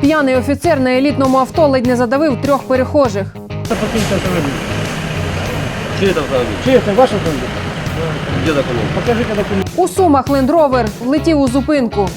П'яний офіцер на елітному авто ледь не задавив трьох перехожих. Покиньте автомобиль. Чей это автомобиль? Чей это ваш автомобиль? Где документ? Покажите документ. У сумах лендровер влетів у зупинку.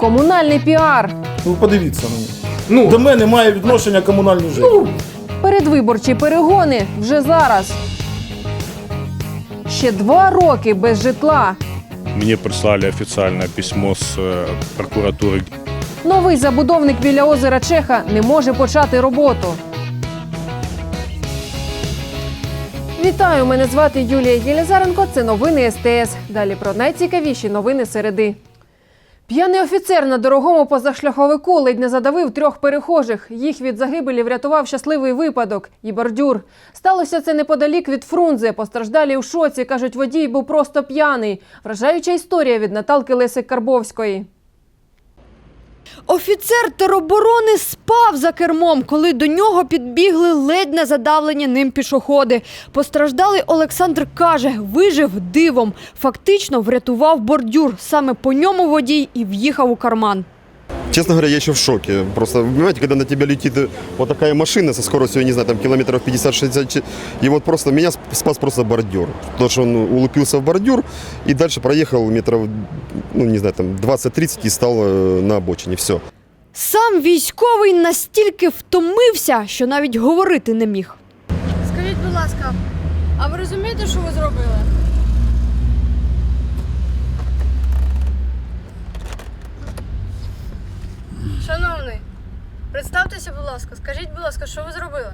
Комунальний піар. Ви подивіться на мене. Ну, До мене має відношення комунальний ЖЕК. Передвиборчі перегони вже зараз. Ще два роки без житла. Мне прислали официальное письмо с прокуратури. прокуратуры Новий забудовник біля озера Чеха не може почати роботу. Вітаю! Мене звати Юлія Єлізаренко. Це новини СТС. Далі про найцікавіші новини середи. П'яний офіцер на дорогому позашляховику ледь не задавив трьох перехожих. Їх від загибелі врятував щасливий випадок і бордюр. Сталося це неподалік від Фрунзе. Постраждалі у шоці. кажуть, водій був просто п'яний. Вражаюча історія від Наталки Лесик Карбовської. Офіцер тероборони спав за кермом, коли до нього підбігли ледь не задавлені ним пішоходи. Постраждалий Олександр каже, вижив дивом. Фактично врятував бордюр. Саме по ньому водій і в'їхав у карман. Честно говоря, я еще в шоке. Просто, вы понимаете, когда на тебя летит э, вот такая машина со скоростью, я не знаю, там километров 50-60, и вот просто меня сп- спас просто бордюр. Потому что он улупился в бордюр и дальше проехал метров, ну не знаю, там 20-30 и стал э, на обочине. Все. Сам військовий настільки втомився, що навіть говорити не міг. Скажіть, будь ласка, а ви розумієте, що ви зробили? Шановний, представтеся, будь ласка, скажіть, будь ласка, що ви зробили?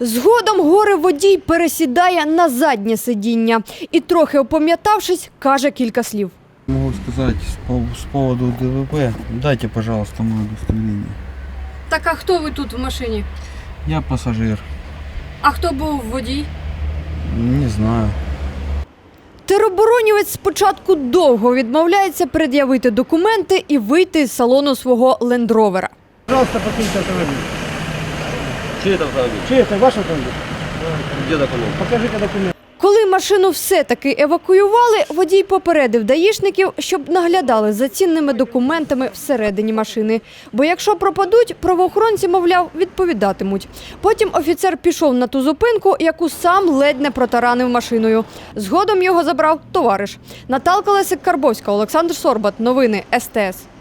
Згодом горе водій пересідає на заднє сидіння і, трохи опам'ятавшись, каже кілька слів. Могу сказать с пов- с поводу ДВП. Дайте, пожалуйста, мое удостоверение. Так, а хто ви тут в машині? Я пассажир. А хто був водій? Не знаю. Тероборонівець спочатку довго відмовляється пред'явити документи і вийти з салону свого лендровера. пожалуйста, покиньте автомобіль чи это автомобиль? Чей это ваш автомобіль? Де документ? Покажите документ. Машину все-таки евакуювали, водій попередив даїшників, щоб наглядали за цінними документами всередині машини. Бо якщо пропадуть, правоохоронці, мовляв, відповідатимуть. Потім офіцер пішов на ту зупинку, яку сам ледь не протаранив машиною. Згодом його забрав товариш. Наталка Лесик Карбовська, Олександр Сорбат. Новини СТС.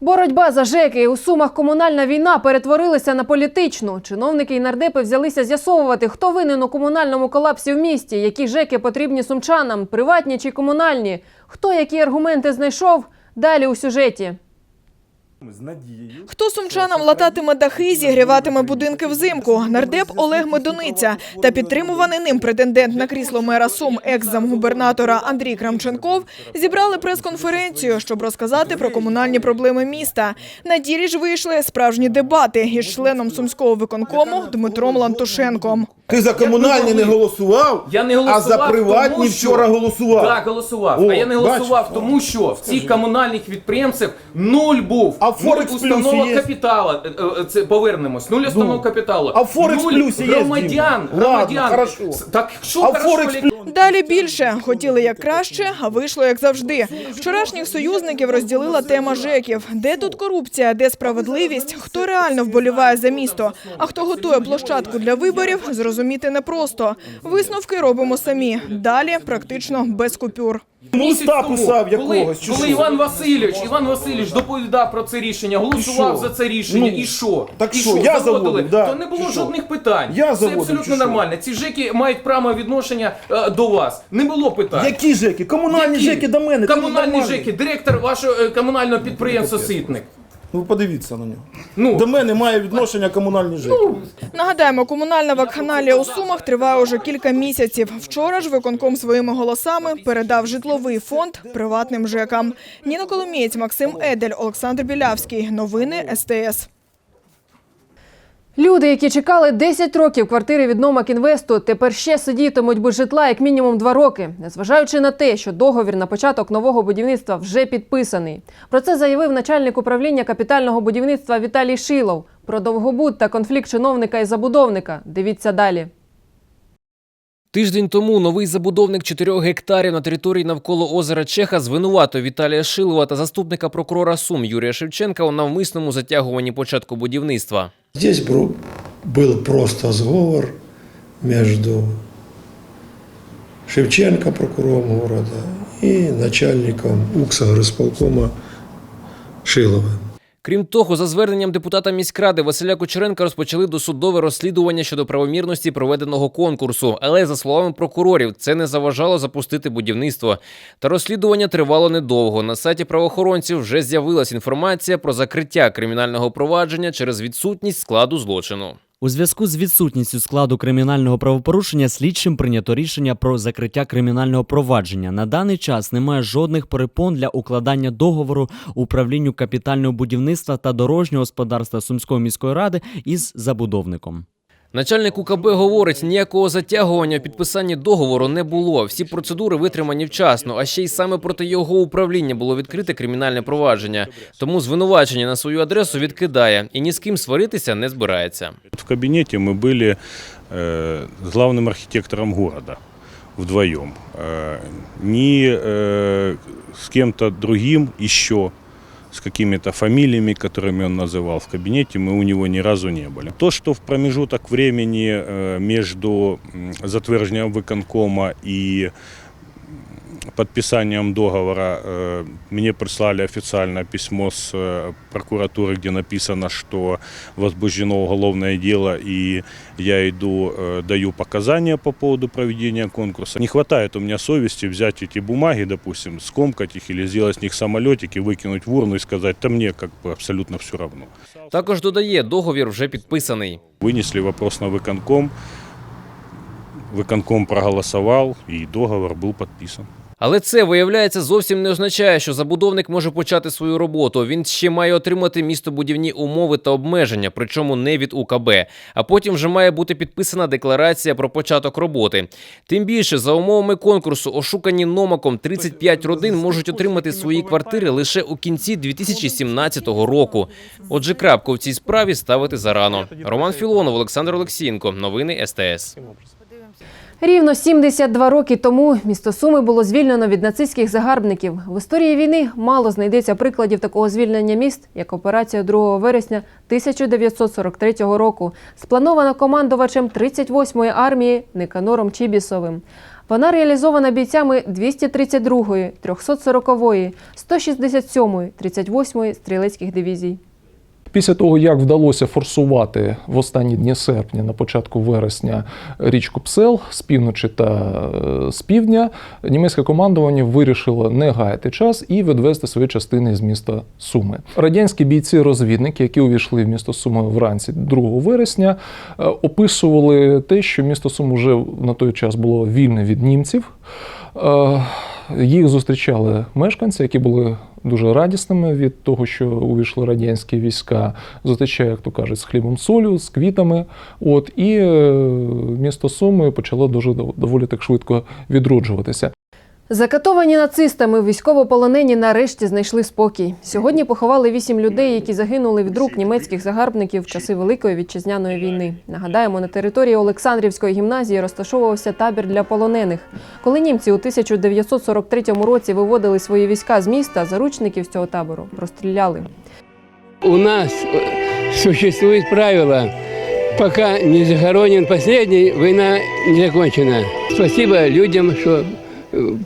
Боротьба за ЖЕКи у сумах комунальна війна перетворилася на політичну. Чиновники і нардепи взялися з'ясовувати, хто винен у комунальному колапсі в місті, які ЖЕКи потрібні сумчанам, приватні чи комунальні. Хто які аргументи знайшов? Далі у сюжеті. Хто сумчанам лататиме дахи, зігріватиме будинки взимку? Нардеп Олег Медуниця та підтримуваний ним претендент на крісло мера Сум, екс-замгубернатора Андрій Крамченков, зібрали прес-конференцію, щоб розказати про комунальні проблеми міста. На ділі ж вийшли справжні дебати із членом сумського виконкому Дмитром Лантушенком. Ти за комунальні не голосував, Я не а за приватні тому що- вчора голосував. Так, голосував. О, а я не голосував, бачиш? тому що в цих комунальних підприємцях нуль був. А в нуль Форекс Плюсі установок є? капітала. Е, е, Це повернемось. Нуль установок капіталу. А в Форекс нуль Плюсі є, громадян. Громадян. Ладно, хорошо. Так що А в хорошо, Форекс Олег? Далі більше хотіли як краще, а вийшло як завжди. Вчорашніх союзників розділила тема ЖЕКів. Де тут корупція, де справедливість, хто реально вболіває за місто, а хто готує площадку для виборів, зрозуміти непросто. Висновки робимо самі. Далі практично без купюр. Місяць тому, коли, коли? Іван Васильович, Іван Васильович доповідав про це рішення, голосував за це рішення, Ну, і що? так і що, я заводили? заводив, да. То не було Чи жодних питань. Я це заводив, абсолютно нормально. Ці ЖЕКи мають право відношення е, до вас. Не було питань. Які ЖЕКи? Комунальні Які? ЖЕКи до мене. це Комунальні нормально. ЖЕКи, директор вашого е, комунального підприємства Ситник. Ну подивіться на нього. Ну, До мене має відношення комунальні ЖЕКи. Нагадаємо, комунальна вакханалія у Сумах триває уже кілька місяців. Вчора ж виконком своїми голосами передав житловий фонд приватним ЖЕКам. Ніна Коломієць, Максим Едель, Олександр Білявський. Новини СТС. Люди, які чекали 10 років квартири від Номак Інвесту, тепер ще сидітимуть без житла як мінімум 2 роки, незважаючи на те, що договір на початок нового будівництва вже підписаний. Про це заявив начальник управління капітального будівництва Віталій Шилов. Про довгобуд та конфлікт чиновника і забудовника. Дивіться далі. Тиждень тому новий забудовник 4 гектарів на території навколо озера Чеха звинуватив Віталія Шилова та заступника прокурора Сум Юрія Шевченка у навмисному затягуванні початку будівництва. Здесь был просто сговор между Шевченко, прокурором города, и начальником УКСа горисполкома Шиловым. Крім того, за зверненням депутата міськради Василя Кучеренка розпочали досудове розслідування щодо правомірності проведеного конкурсу. Але за словами прокурорів, це не заважало запустити будівництво. Та розслідування тривало недовго. На сайті правоохоронців вже з'явилась інформація про закриття кримінального провадження через відсутність складу злочину. У зв'язку з відсутністю складу кримінального правопорушення слідчим прийнято рішення про закриття кримінального провадження. На даний час немає жодних перепон для укладання договору управлінню капітального будівництва та дорожнього господарства Сумської міської ради із забудовником. Начальник УКБ говорить, ніякого затягування у підписанні договору не було. Всі процедури витримані вчасно, а ще й саме проти його управління було відкрите кримінальне провадження. Тому звинувачення на свою адресу відкидає і ні з ким сваритися не збирається. В кабинете мы были э, с главным архитектором города вдвоем. Э, ни э, с кем-то другим еще, с какими-то фамилиями, которыми он называл в кабинете, мы у него ни разу не были. То, что в промежуток времени э, между м, затверждением выконкома и подписанием договора э, мне прислали официальное письмо с э, прокуратуры, где написано, что возбуждено уголовное дело, и я иду, э, даю показания по поводу проведения конкурса. Не хватает у меня совести взять эти бумаги, допустим, скомкать их или сделать с них самолетики, выкинуть в урну и сказать, да мне как бы абсолютно все равно. Також додає, договір вже підписаний. Вынесли вопрос на выконком, выконком проголосовал, и договор был подписан. Але це виявляється зовсім не означає, що забудовник може почати свою роботу. Він ще має отримати містобудівні умови та обмеження, причому не від УКБ. А потім вже має бути підписана декларація про початок роботи. Тим більше, за умовами конкурсу, ошукані номаком 35 родин можуть отримати свої квартири лише у кінці 2017 року. Отже, крапку в цій справі ставити зарано. Роман Філонов, Олександр Олексієнко. Новини СТС. Рівно 72 роки тому місто Суми було звільнено від нацистських загарбників. В історії війни мало знайдеться прикладів такого звільнення міст, як операція 2 вересня 1943 року, спланована командувачем 38-ї армії Никанором Чібісовим. Вона реалізована бійцями 232-ї, 340-ї, 167-ї, 38-ї стрілецьких дивізій. Після того, як вдалося форсувати в останні дні серпня, на початку вересня річку Псел з півночі та е, з півдня, німецьке командування вирішило не гаяти час і відвести свої частини з міста Суми. Радянські бійці-розвідники, які увійшли в місто Суми вранці 2 вересня, е, описували те, що місто Сум вже на той час було вільне від німців. Е, Їх зустрічали мешканці, які були дуже радісними від того, що увійшли радянські війська. Зустрічає, як то кажуть, з хлібом солю, з квітами. От і е, місто Суми почало дуже дов- доволі так швидко відроджуватися. Закатовані нацистами військовополонені нарешті знайшли спокій. Сьогодні поховали вісім людей, які загинули від рук німецьких загарбників в часи Великої вітчизняної війни. Нагадаємо, на території Олександрівської гімназії розташовувався табір для полонених. Коли німці у 1943 році виводили свої війська з міста, заручників з цього табору розстріляли. У нас э, существует правило, пока не захоронен последний, война не закончена. Спасибо людям, что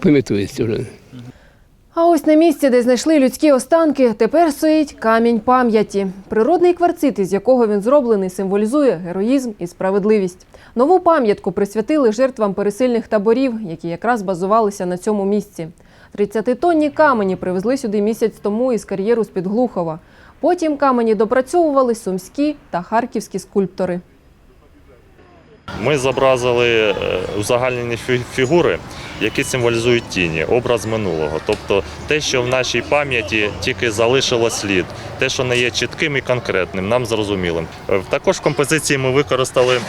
памятують уже. А ось на місці, де знайшли людські останки, тепер стоїть камінь пам'яті. Природний кварцит, із якого він зроблений, символізує героїзм і справедливість. Нову пам'ятку присвятили жертвам пересильних таборів, які якраз базувалися на цьому місці. 30-тонні камені привезли сюди місяць тому із кар'єру з-під Глухова. Потім камені допрацьовували сумські та харківські скульптори. Ми зобразили е, узагальнені фігури, які символізують тіні, образ минулого. Тобто те, що в нашій пам'яті тільки залишило слід, те, що не є чітким і конкретним, нам зрозумілим. Е, Також в композиції ми використали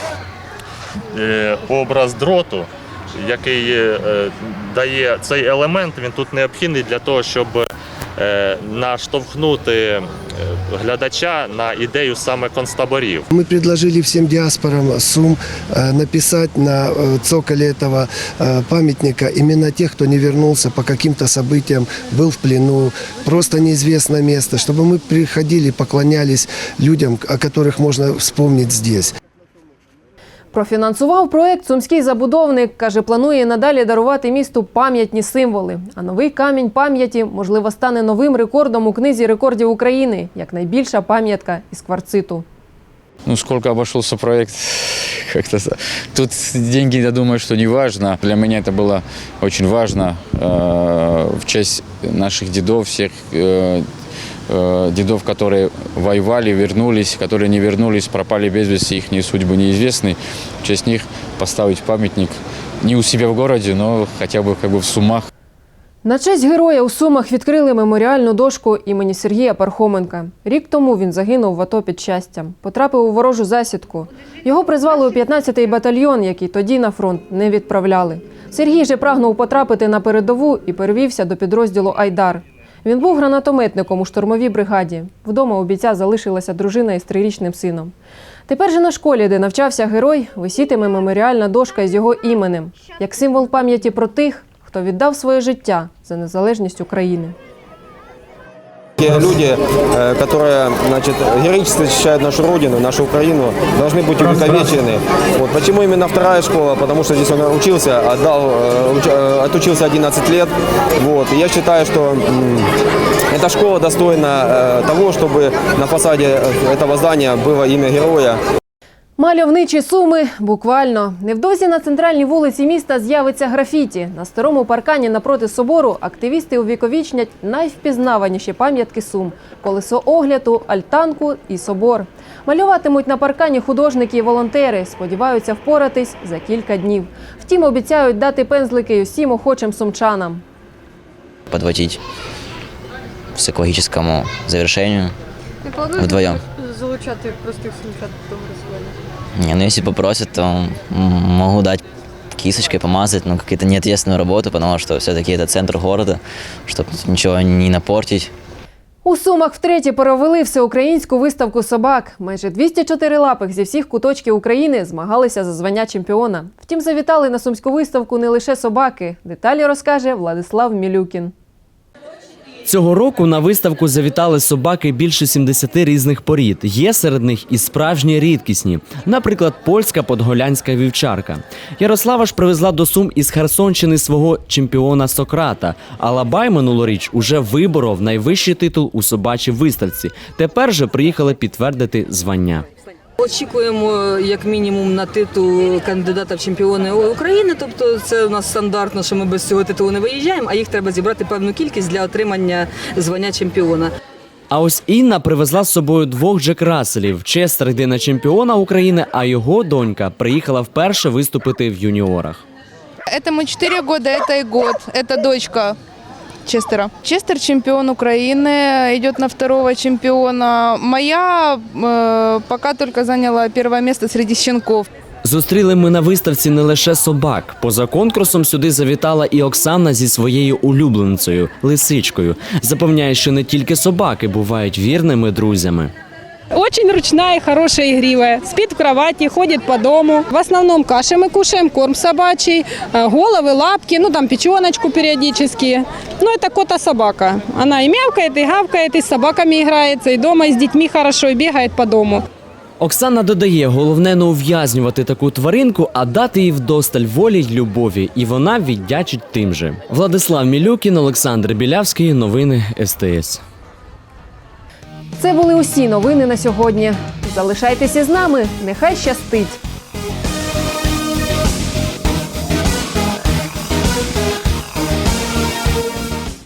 е, образ дроту, який дає цей елемент, він тут необхідний для того, щоб наштовхнути глядача на ідею саме концтаборів. Ми предложили всім діаспорам Сум написати на цоколі цього пам'ятника імена тих, хто не повернувся по яким-то событиям, був в плену, просто неізвісне місце, щоб ми приходили, поклонялись людям, о яких можна вспомнити здесь. Профінансував проект сумський забудовник. Каже, планує і надалі дарувати місту пам'ятні символи. А новий камінь пам'яті, можливо, стане новим рекордом у книзі рекордів України як найбільша пам'ятка із кварциту. Ну, сколько обошелся проект, как-то за- тут деньги, я думаю, что не важно. Для меня это было очень важно э, в честь наших дедов, всех э, э, дедов, которые воевали, вернулись, которые не вернулись, пропали без вести, их судьбы неизвестны. В честь них поставить памятник не у себя в городе, но хотя бы как бы в Сумах. На честь героя у Сумах відкрили меморіальну дошку імені Сергія Пархоменка. Рік тому він загинув в АТО під щастям. Потрапив у ворожу засідку. Його призвали у 15-й батальйон, який тоді на фронт не відправляли. Сергій же прагнув потрапити на передову і перевівся до підрозділу Айдар. Він був гранатометником у штурмовій бригаді. Вдома у бійця залишилася дружина із трирічним сином. Тепер же на школі, де навчався герой, висітиме меморіальна дошка з його іменем, як символ пам'яті про тих, хто віддав своє життя за незалежність України. Те люди, э, которые значит, героически защищают нашу Родину, нашу Украину, должны быть увековечены. Вот. Почему именно вторая школа? Потому что здесь он учился, отдал, э, уч- э, отучился 11 лет. Вот. И я считаю, что м, эта школа достойна э, того, чтобы на фасаде э, этого здания было имя героя. Мальовничі суми буквально невдовзі на центральній вулиці міста з'явиться графіті. На старому паркані напроти собору активісти увіковічнять найвпізнаваніші пам'ятки сум: колесо огляду, альтанку і собор. Малюватимуть на паркані художники і волонтери. Сподіваються впоратись за кілька днів. Втім, обіцяють дати пензлики усім охочим сумчанам. подводить к психологическому завершению вдвоем. Залучати простих сумчат до голосування? Не, ну если попросят, то м, могу дать кисточкой помазать, ну, какую-то неответственную работу, потому что все-таки это центр города, чтобы ничего не напортить. У Сумах втретє перевели всеукраїнську виставку собак. Майже 204 лапих зі всіх куточків України змагалися за звання чемпіона. Втім, завітали на сумську виставку не лише собаки. Деталі розкаже Владислав Мілюкін. Цього року на виставку завітали собаки більше 70 різних порід. Є серед них і справжні рідкісні, наприклад, польська подголянська вівчарка. Ярослава ж привезла до Сум із Херсонщини свого чемпіона Сократа. А Лабай минулоріч уже виборов найвищий титул у собачій виставці. Тепер же приїхали підтвердити звання. Очікуємо як мінімум на титул кандидата в чемпіони України. Тобто це у нас стандартно, що ми без цього титулу не виїжджаємо, а їх треба зібрати певну кількість для отримання звання чемпіона. А ось Інна привезла з собою двох Джек Расселів. Честер йде на чемпіона України, а його донька приїхала вперше виступити в юніорах. Этому 4 года, это и год. Это дочка Честера. Честер чемпион Украины, идет на второго чемпиона. Моя э, пока только заняла первое место среди щенков. Зустріли ми на виставці не лише собак. Поза конкурсом сюди завітала і Оксана зі своєю улюбленцею лисичкою. Запевняє, що не тільки собаки бувають вірними друзями. Очень ручная и хорошая игривая. Спит в кровати, ходит по дому. В основном каши мы кушаем, корм собачий, э, головы, лапки, ну там печеночку периодически. Ну это кота-собака. Она и мявкает, и гавкает, и с собаками играется, и дома, и с детьми хорошо, и бегает по дому. Оксана додає, головне не ув'язнювати таку тваринку, а дати їй вдосталь волі й любові, і вона віддячить тим же. Владислав Мілюкін, Олександр Білявський. Новини СТС. Це були усі новини на сьогодні. Залишайтеся з нами. Нехай щастить!